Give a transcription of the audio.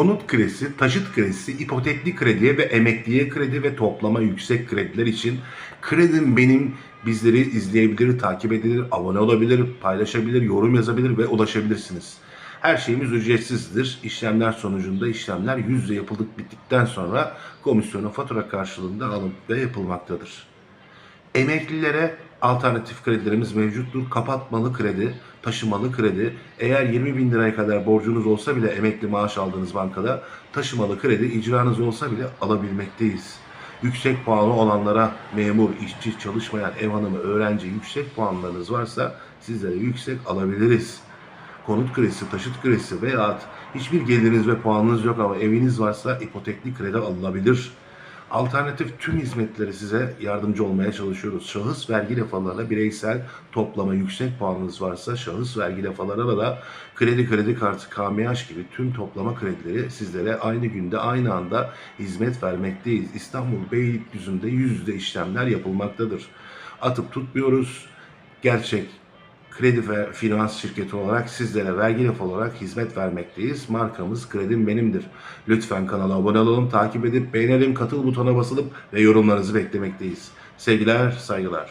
konut kredisi, taşıt kredisi, ipotekli krediye ve emekliye kredi ve toplama yüksek krediler için kredim benim bizleri izleyebilir, takip edilir, abone olabilir, paylaşabilir, yorum yazabilir ve ulaşabilirsiniz. Her şeyimiz ücretsizdir. İşlemler sonucunda işlemler yüzde yapıldık bittikten sonra komisyonu fatura karşılığında alınıp ve yapılmaktadır. Emeklilere alternatif kredilerimiz mevcuttur. Kapatmalı kredi, taşımalı kredi. Eğer 20 bin liraya kadar borcunuz olsa bile emekli maaş aldığınız bankada taşımalı kredi icranız olsa bile alabilmekteyiz. Yüksek puanı olanlara memur, işçi, çalışmayan ev hanımı, öğrenci yüksek puanlarınız varsa sizlere yüksek alabiliriz. Konut kredisi, taşıt kredisi veya hiçbir geliriniz ve puanınız yok ama eviniz varsa ipotekli kredi alınabilir. Alternatif tüm hizmetleri size yardımcı olmaya çalışıyoruz. Şahıs vergi levhalarına bireysel toplama yüksek puanınız varsa şahıs vergi levhalarına da kredi kredi kartı KMH gibi tüm toplama kredileri sizlere aynı günde aynı anda hizmet vermekteyiz. İstanbul Beylikdüzü'nde yüzde işlemler yapılmaktadır. Atıp tutmuyoruz. Gerçek kredi ve finans şirketi olarak sizlere vergi laf olarak hizmet vermekteyiz. Markamız Kredim Benimdir. Lütfen kanala abone olalım, takip edip beğenelim, katıl butonuna basılıp ve yorumlarınızı beklemekteyiz. Sevgiler, saygılar.